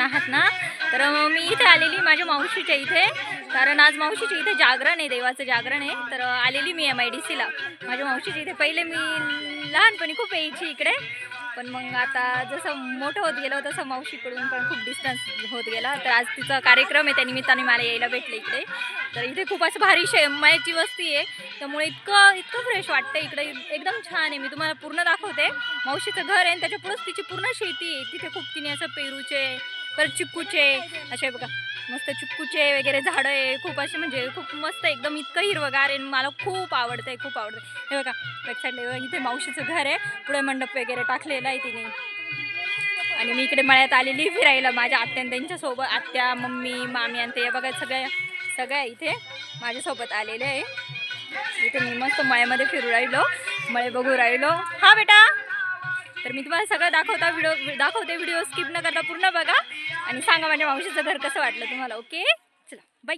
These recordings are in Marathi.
आहात छान आहात ना? तर मी इथे आलेली माझ्या मावशीच्या इथे. कारण आज मावशीच्या इथे जागरण आहे देवाचं जागरण आहे. तर आलेली मी एम आय डी सीला माझ्या मावशीच्या इथे पहिले मी लहानपणी खूप यायची इकडे. पण मग आता जसं मोठं होत गेलं तसं मावशीकडून पण खूप डिस्टन्स होत गेला. तर आज तिचा कार्यक्रम आहे त्या निमित्ताने मला यायला भेटलं इकडे. तर इथे खूप असं भारी शे मायाची वस्ती आहे. त्यामुळे इतकं इतकं फ्रेश वाटतं इकडे. एकदम छान आहे. मी तुम्हाला पूर्ण दाखवते. मावशीचं घर आहे आणि त्याच्या पुढंच तिची पूर्ण शेती आहे. तिथे खूप तिने असं पेरूचे परत चिक्कूचे असे बघा. मस्त चिक्कूचे वगैरे झाडं आहे. खूप असे म्हणजे खूप मस्त एकदम इतकं हिरवगार आहे. आणि मला खूप आवडतं आहे खूप आवडतं हे बघा बॅक साईडला इथे मावशीचं घर आहे. पुढे मंडप वगैरे टाकलेला आहे तिने. आणि मी इकडे मळ्यात आलेली फिरायला. माझ्या आत्या आणि त्यांच्यासोबत आत्या मम्मी मामी आणि ते बघा सगळ्या सगळ्या इथे माझ्यासोबत आलेले आहे. इथे मी मस्त मळ्यामध्ये फिरू राहिलो. मळे बघू राहिलो. हा बेटा! तर मी तुम्हाला सगळं दाखवता व्हिडिओ दाखवते व्हिडिओ स्किप न करता पूर्ण बघा. आणि सांगा माझ्या मावशीचं घर कसं वाटलं तुम्हाला ओके चला बाय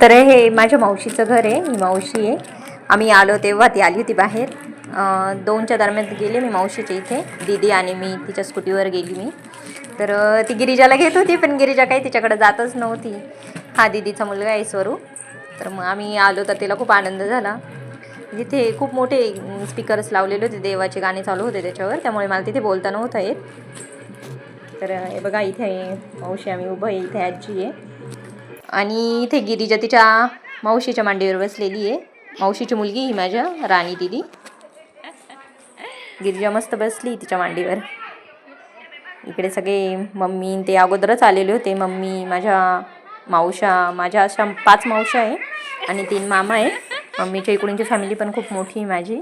तर हे माझ्या मावशीचं घर आहे मी मावशी आहे. आम्ही आलो तेव्हा ती आली होती बाहेर. दोनच्या दरम्यान गेले मी मावशीच्या इथे. दीदी आणि मी तिच्या स्कूटीवर गेली मी. तर ती गिरिजाला घेत होती पण गिरिजा काही तिच्याकडे जातच नव्हती. हा दीदीचा मुलगा आहे स्वरूप. तर मग आम्ही आलो तर तिला खूप आनंद झाला. म्हणजे तिथे खूप मोठे स्पीकर्स लावलेले होते देवाचे गाणे चालू होते त्याच्यावर त्यामुळे मला तिथे बोलता नव्हतं येत. तर हे बघा इथे मावशी आम्ही उभं आहे इथे आजी आहे. आणि इथे गिरिजा तिच्या मावशीच्या मांडीवर बसलेली आहे. मावशीची मुलगी ही माझ्या राणी दिदी. गिरिजा मस्त बसली तिच्या मांडीवर. इकडे सगळे मम्मी ते अगोदरच आलेले होते. मम्मी माझ्या मावशा माझ्या अशा पाच मावशा आहे आणि तीन मामा आहे. मम्मीच्या इकडूनची फॅमिली पण खूप मोठी आहे माझी.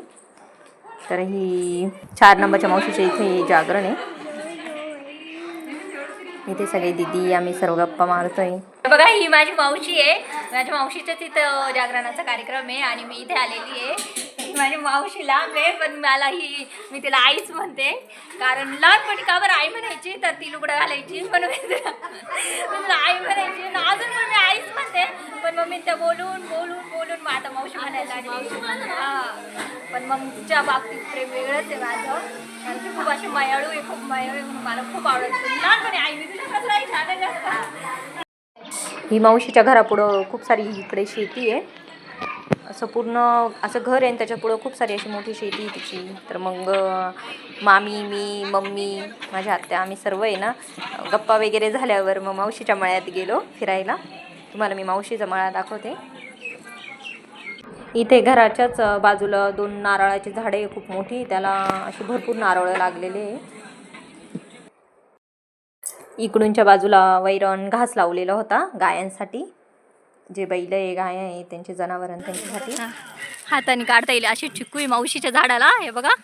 तर ही चार नंबरच्या मावशीच्या इथे जागरण आहे. इथे सगळे दिदी आम्ही सर्व गप्पा मारतोय. बघा ही माझी मावशी आहे. माझ्या मावशीच्याच इथं जागरणाचा कार्यक्रम आहे आणि मी इथे आलेली आहे. ही माझी मावशी लांब आहे पण मला ही मी तिला आईच म्हणते. कारण लहानपणी का बरं आई म्हणायची तर ती लुगडं घालायची. म्हणून आई म्हणायची आणि अजून पण मी आईच म्हणते पण मग मी त्या बोलून बोलून बोलून मग आता मावशी म्हणायला लागली. हा. पण मग तिच्या बाबतीत प्रेम वेगळंच आहे माझं. आणि ती खूप अशी मायाळू आहे खूप मायाळू आहे मला खूप आवडते. लहानपणी आई मी तिला कसं राहायची आता जास्त ही मावशीच्या घरापुढं खूप सारी इकडे शेती आहे. असं पूर्ण असं घर आहे आणि त्याच्या पुढं खूप सारी अशी मोठी शेती आहे तिची. तर मग मामी मी मम्मी माझ्या आत्या आम्ही सर्व आहे ना गप्पा वगैरे झाल्यावर मग मावशीच्या मळ्यात गेलो फिरायला. तुम्हाला मी मावशीचा मळा दाखवते. इथे घराच्याच बाजूला दोन नारळाची झाडे आहे खूप मोठी. त्याला अशी भरपूर नारळं लागलेले आहे. इकडूनच्या बाजूला वैरण घास लावलेला होता गायांसाठी. जे बैल आहे गाय आहे त्यांचे जनावर त्यांच्यासाठी. हाताने काढता येईल अशी चिक्कू मावशीच्या झाडाला हे बघा.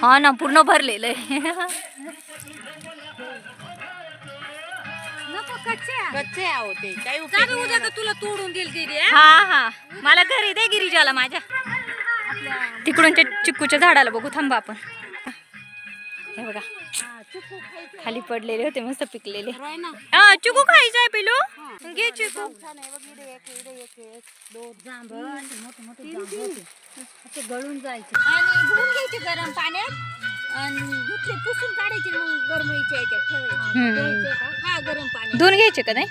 हा ना पूर्ण भरलेलं आहे. कच्चे आहो. ते काही उपयोग नाही. उद्या का तुला तोडून देईल हा? हा मला घरी दे गिरिजाला माझ्या. तिकडूनच्या चिक्कूच्या झाडाला बघू थांबा आपण. हे बघा. खाली पडलेले होते मस्त पिकलेले. चिकू खायचं आहे पिलू घे चिकू. गळून जायचे. आणि धुवून घ्यायचे गरम पाण्यात. आणि धुतले पुसून काढायचे मग गरमईच्या याच्यात ठेवायचे. हम्म. घ्यायचे का? हा गरम पाण्यात. धुवून घ्यायचे का नाही?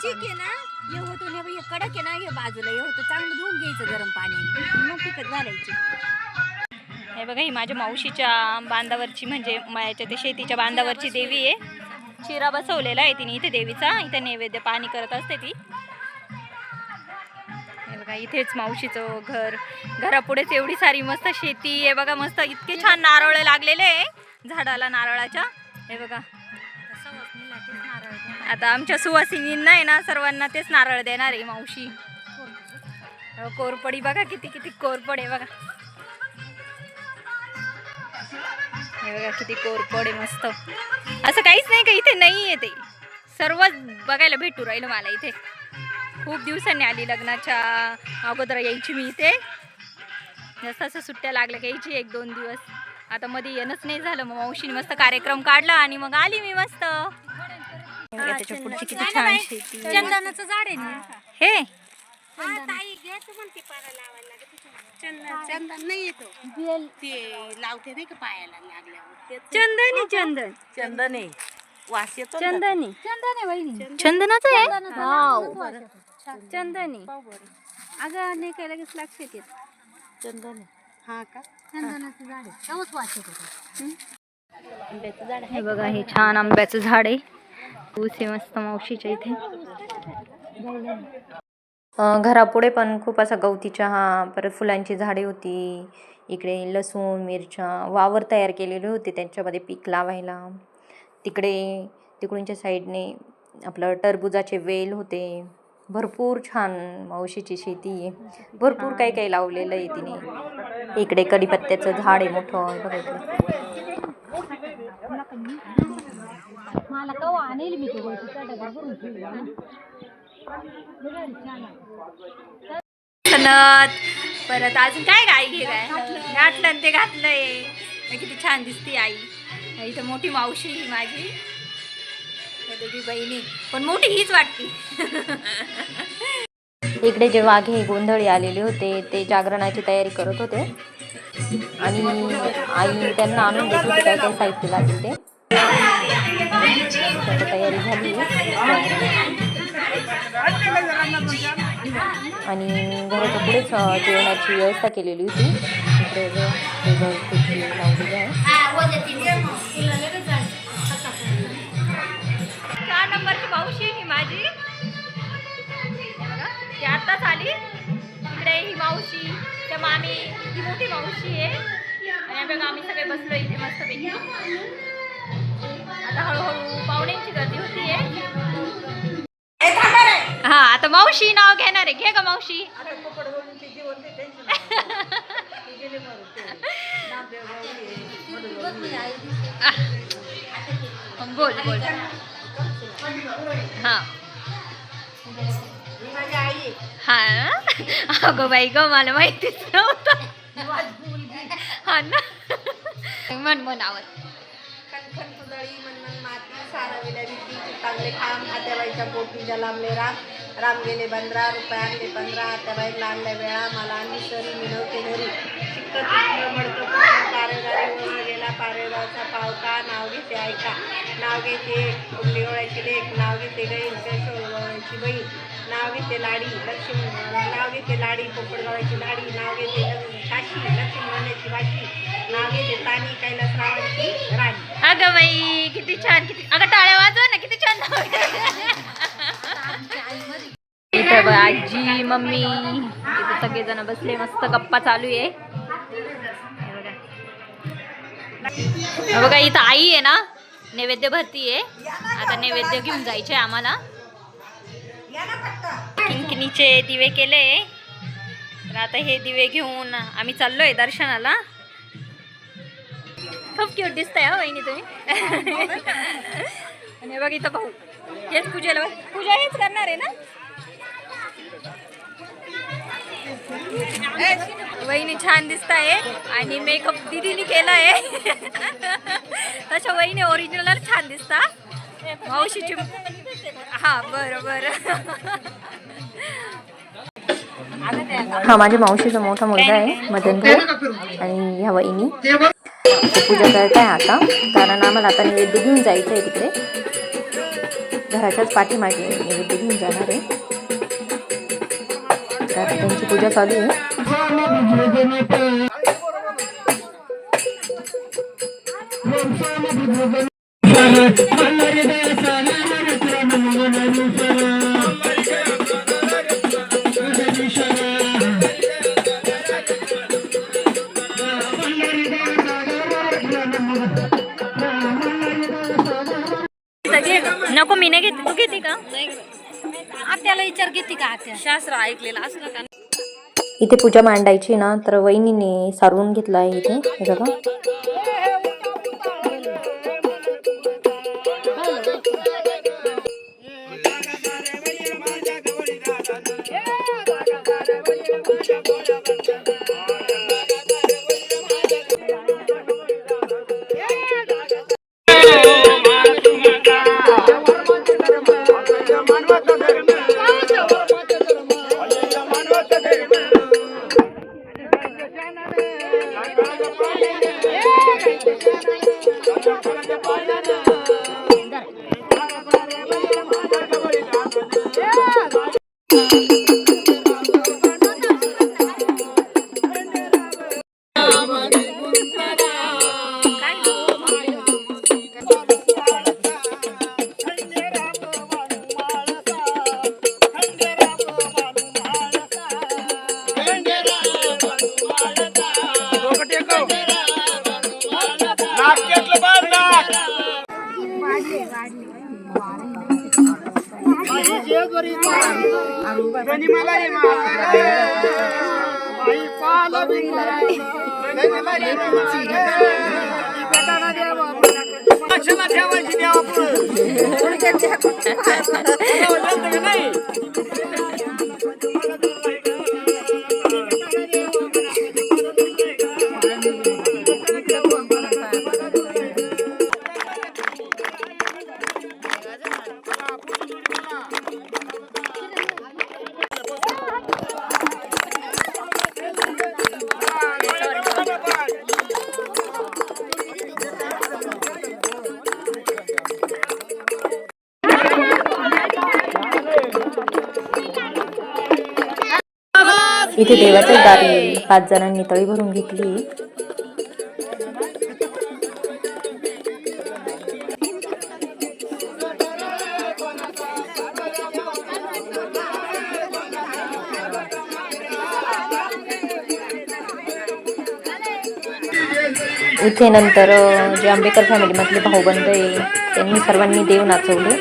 चिक आहे ना. हे होतं हे कडक आहे ना हे बाजूला. हे होतं चांगलं धुवून घ्यायचं गरम पाण्याने. मग पिकत घालायची. हे बघा ही माझ्या मावशीच्या बांधावरची म्हणजे मायाच्या ते शेतीच्या बांधावरची देवी आहे. चिरा बसवलेला आहे तिने इथे देवीचा. इथे नैवेद्य पाणी करत असते ती. हे बघा इथेच मावशीचं घर. घरापुढेच एवढी सारी मस्त शेती आहे. बघा मस्त इतके छान नारळ लागलेले आहे झाडाला नारळाच्या. हे बघा. आता आमच्या सुवासिनींना आहे ना सर्वांना तेच नारळ देणार आहे मावशी. कोरपडी बघा किती किती कोरपड आहे बघा. हे बघा किती कोरपड आहे मस्त. असं काहीच नाही का इथे नाही आहे ते. सर्वच बघायला भेटू राहिलं मला इथे. खूप दिवसांनी आली लग्नाच्या अगोदर यायची मी इथे. जसं असं सुट्ट्या लागल्या का यायची एक दोन दिवस. आता मध्ये येणंच नाही झालं मग मावशीने मस्त कार्यक्रम काढला आणि मग आली मी मस्त. बघा, त्याच्या पुढची किती छान शेती. झाड आहे हे. तू लागत चंदन नाही येतो. बेल. ते लावते नाही का पायाला लागल्यावर. ते चंदनी चंदन. चंदन. आहे वास येतो ना चंदनी. चंदन आहे वहिनी. चंदनाचं आहे? वाव. चंदनी. अगं नाही काय लगेच लक्ष येते. चंदन. हा का? चंदनाचं झाड आहे. तेव्हाच वास येतो आंब्याचं झाड हे बघा हे छान आंब्याचं झाड आहे. ऊस आहे मस्त मावशीच्या इथे. घरापुढे पण खूप असा गवती चहा परत फुलांची झाडे होती. इकडे लसूण मिरच्या वावर तयार केलेले होते त्यांच्यामध्ये पीक लावायला. तिकडे तिकडूनच्या साईडने आपलं टरबुजाचे वेल होते. भरपूर छान मावशीची शेती. आहे भरपूर काही काही लावलेलं आहे तिने. इकडे कढीपत्त्याचं झाड आहे मोठं हे सनत परत अजून काय काय घे काय घातलं ते घातलंय. किती छान दिसते आई. इथं मोठी मावशी ही माझी. दोघी बहिणी. पण मोठी हीच वाटते. इकडे जे वाघे गोंधळी आलेले होते ते जागरणाची तयारी करत होते. आणि आई त्यांना आणून देत होती काय काय साहित्य लागेल ते. तयारी झाली. आणि घराच्या पुढेच जेवणाची व्यवस्था केलेली होती. इकडे ज- टेबल खुर्ची लावलेली आहे. चार नंबरची मावशी ही माझी. ती आत्ताच आली. इकडे ही मावशी त्या मामी ही मोठी मावशी आहे. आणि बघा आम्ही सगळे बसलो इथे मस्तपैकी. आता हळूहळू पाहुण्यांची गर्दी होतीये. हा आता मावशी नाव घेणार आहे. घे का मावशी. बोल बोल. हा. हा अगं बाई ग मला माहितीच नव्हतं. हा ना. म्हण म्हणावर कणकण भीती चितांगले खांब आत्याबाईच्या पोटी जलामले राम राम गेले पंधरा रुपये पंधरा आत्याबाईला लांबल्या वेळा मला आणि सरी मिळवते घरी. चिक्क चिक्क मडकं पुसलं पारेदारी गेला पारेदारचा पावका नाव घेते ऐका. नाव घेते कुंडी ओळायची लेख नाव घेते गैल ओळायची बहीण नाव घेते लाडी लक्ष्मी नाव घेते लाडी पोपडगावाची लाडी. नाव घेते काशी लक्ष्मी म्हणण्याची वाशी नाव घेते तानी कैलासरावांची राणी. अगं बाई किती छान किती अगं टाळ्या वाजवा ना किती छान नाव आजी मम्मी इथे सगळेजण बसले मस्त गप्पा चालू आहे. बघा इथं आई आहे ना नैवेद्य भरती आहे. आता नैवेद्य घेऊन जायचे आम्हाला. किंकिणीचे दिवे केले. तर आता हे दिवे घेऊन आम्ही चाललोय दर्शनाला. खूप क्यूट दिसतंय हा हो, वहिनी तुम्ही. आणि बघ इथं भाऊ. हेच पूजेला पूजा हेच करणार आहे ना? वहिनी छान दिसत आहे आणि मेकअप दिदीने केला आहे तशा वहिनी ओरिजिनल छान दिसता मावशीची हा बरं बरं. हा माझ्या मावशीचा मोठा मुलगा आहे मदन भाऊ आणि ह्या वहिनी. पूजा करत आहे आता. कारण आम्हाला आता नैवेद्य घेऊन जायचं आहे तिकडे. घराच्याच पाठीमागे नैवेद्य घेऊन जाणार आहे. आता त्यांची पूजा चालू आहे. नको मी नाही घेते. तू घेते का? आत्याला विचार घेते का आत्या? शास्त्र ऐकलेलं असलं का? इथे पूजा मांडायची ना तर वहिनीने सारवून घेतलं आहे इथे Yeah. हे बघा इथे देवाचे दारी पाच जणांनी तळी भरून घेतली. इथे नंतर जे आंबेकर फॅमिलीमधले भाऊबंद आहे त्यांनी सर्वांनी देव नाचवले.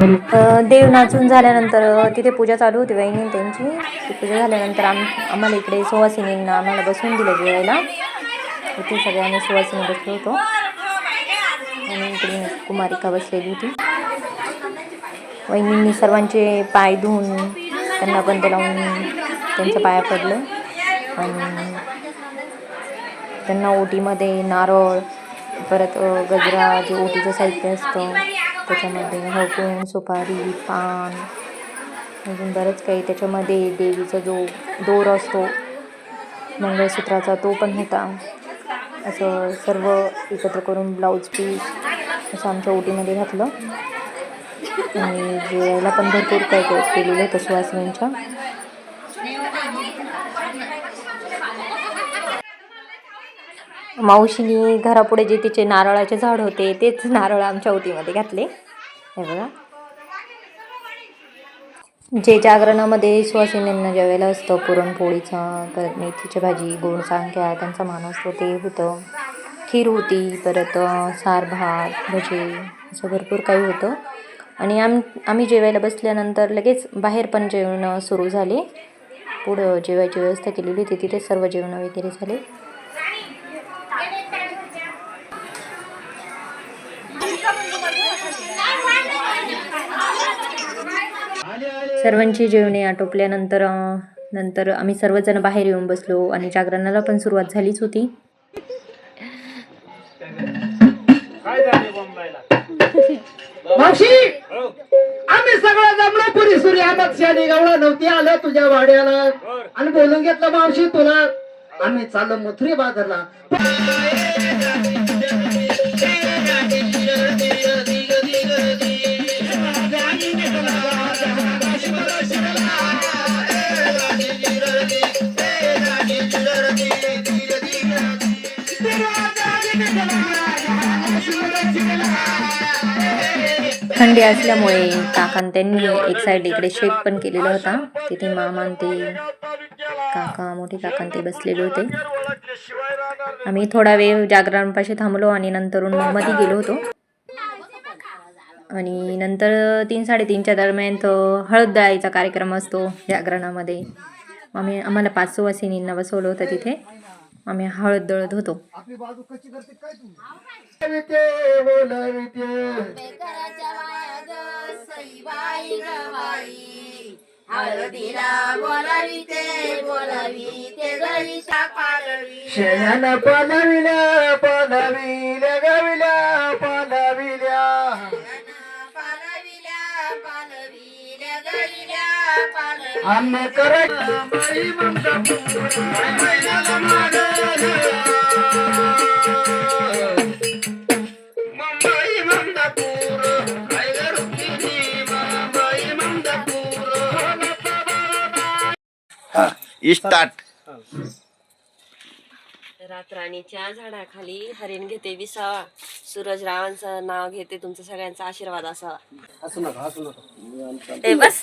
देव नाचून झाल्यानंतर तिथे पूजा चालू होती वहिनी त्यांची. ती पूजा झाल्यानंतर आम आम्हाला इकडे सुवासिनींना आम्हाला बसवून दिलं जेवायला. इथे सगळे आम्ही सुवासिनी बसलो होतो. आणि इकडे कुमारिका बसलेली होती. वहिनींनी सर्वांचे पाय धुवून त्यांना बंद लावून त्यांच्या पाया पडलं. आणि त्यांना ओटीमध्ये नारळ परत गजरा जे ओटीचं साहित्य असतं त्याच्यामध्ये हळकून सुपारी पान अजून बरंच काही. त्याच्यामध्ये देवीचा जो दोर असतो मंगळसूत्राचा तो पण होता. असं सर्व एकत्र करून ब्लाऊज पीस असं आमच्या ओटीमध्ये घातलं. आणि जेवायला पण भरपूर काय काय केलेलं होतं सुवासिनींच्या मावशीनी घरापुढे जे तिचे नारळाचे झाड होते तेच नारळ आमच्या उतीमध्ये घातले. हे बघा. जे जागरणामध्ये सुवासिनींना जेवायला असतं पुरणपोळीचा परत मेथीची भाजी गोड सांग्या त्यांचा मान असतो ते होतं. खीर होती परत सार भात भजे असं भरपूर काही होतं. आणि आम आम्ही जेवायला बसल्यानंतर लगेच बाहेर पण जेवणं सुरू झाले. पुढं जेवायची व्यवस्था केलेली होती तिथे सर्व जेवणं वगैरे झाले. सर्वांची जेवणे आटोपल्यानंतर नंतर आम्ही सर्वजण बाहेर येऊन बसलो आणि जागरणाला पण सुरुवात झालीच होती. मावशी! आम्ही सगळं जमलो पुरी सूर्यामत शाली गवळा नव्हती आलं तुझ्या वाड्याला. आणि बोलून घेतलं मावशी तुला. आम्ही चाललो मथुरे बाजारला थंडी असल्यामुळे काकान त्यांनी एक साईड इकडे शेप पण केलेला होता. तिथे मामान ते काका मोठे काकान ते बसलेले होते. आम्ही थोडा वेळ जागरणपाशी थांबलो आणि नंतरून मधी गेलो होतो. आणि नंतर तीन साडेतीनच्या दरम्यान तो हळद दळायचा कार्यक्रम असतो जागरणामध्ये. आम्ही आम्हाला पाच सुवासिनींना बसवलं होतं तिथे. आम्ही हळद दळत होतो. बोलविते, बोलविते. शेणानं पालविल्या पालविल्या गविल्या पालविल्या. आम्ही करत रातराणीच्या झाडाखाली हरिण घेते विसावा. सूरज रावांचं नाव घेते तुमचं सगळ्यांचा आशीर्वाद असावा. ए बस.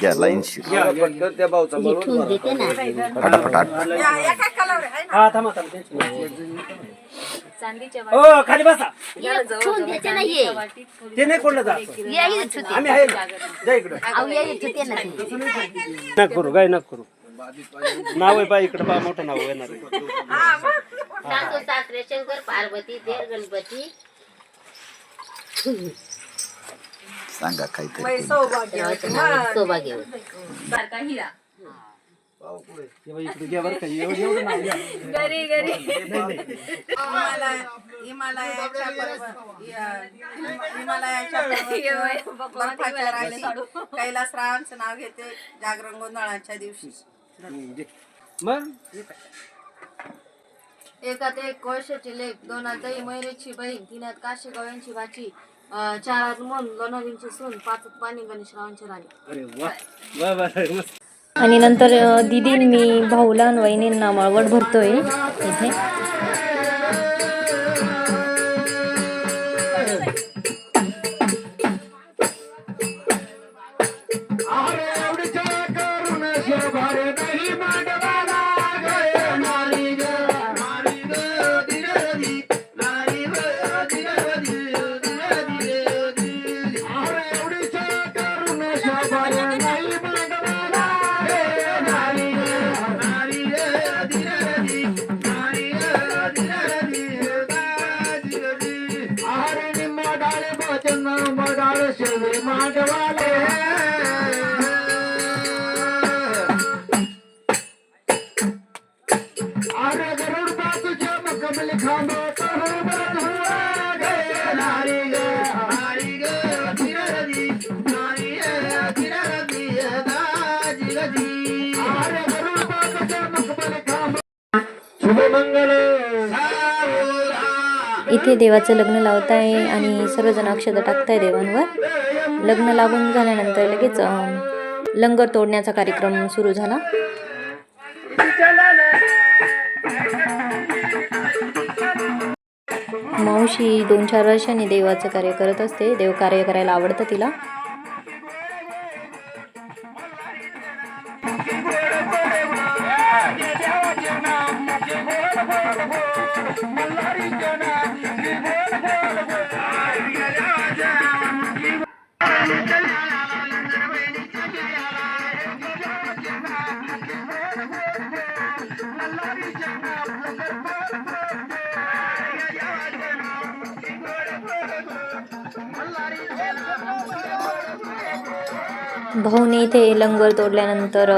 घ्या लाईन हे ठेवून देते ना. फटाफट चांदीच्या हो खाली बसा. ठेवून देते ना ये. ते नाही कोणलं जा या इथं ठेवते. आम्ही आहे ना. जा इकडं. अहो, या इथं ठेवते ना ते. नक करू गाय नक करू. नाव आहे पा इकडं पा मोठं नाव येणार आहे. सासू सासरे शंकर पार्वती देर गणपती. सांगा काहीतरी घरी घरी. हिमालय हिमालयाच्या पर्वत या- हिमालयाच्या पर्वत बर्फाच्या राशी कैलासरावांचं नाव घेते जागरण गोंधळाच्या दिवशी. मग? एकात एक कोळशाची लेख दोनात दही मैरेची बहीण तिन्यात काशी गव्यांची भाची अं, चारात मन लोणारींची सून पाचत पाणी गणेशरावांची राणी. अरे वा वा वा मस्त. आणि नंतर दीदी मी भाऊला आणि वहिनींना मळवट भरतोय इथे. इथे देवाचं लग्न लावताय आणि सर्वजण अक्षता टाकताय देवांवर. लग्न लागून झाल्यानंतर लगेच लंगर तोडण्याचा कार्यक्रम सुरू झाला. मावशी दोन चार वर्षांनी देवाचं कार्य करत असते. देव कार्य करायला आवडतं तिला. भाऊने इथे लंगर तोडल्यानंतर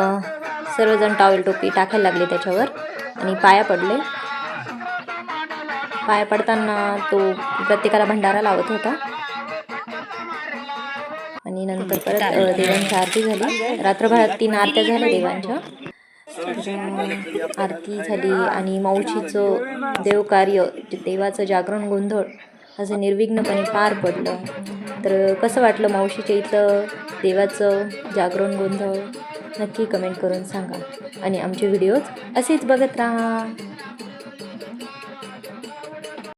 सर्वजण टॉवेल टोपी टाकायला लागले त्याच्यावर आणि पाया पडले. पाया पडताना तो प्रत्येकाला भंडारा लावत होता. आणि नंतर परत देवांची आरती झाली. रात्रभरात तीन आरत्या झाल्या देवांच्या. आरती झाली आणि मावशीचं देवकार्य देवाचं जागरण गोंधळ असं निर्विघ्नपणे पार पडलं. तर कसं वाटलं मावशीच्या इथलं देवाचं जागरण गोंधळ? नक्की कमेंट करून सांगा. आणि आमचे व्हिडिओज असेच बघत राहा.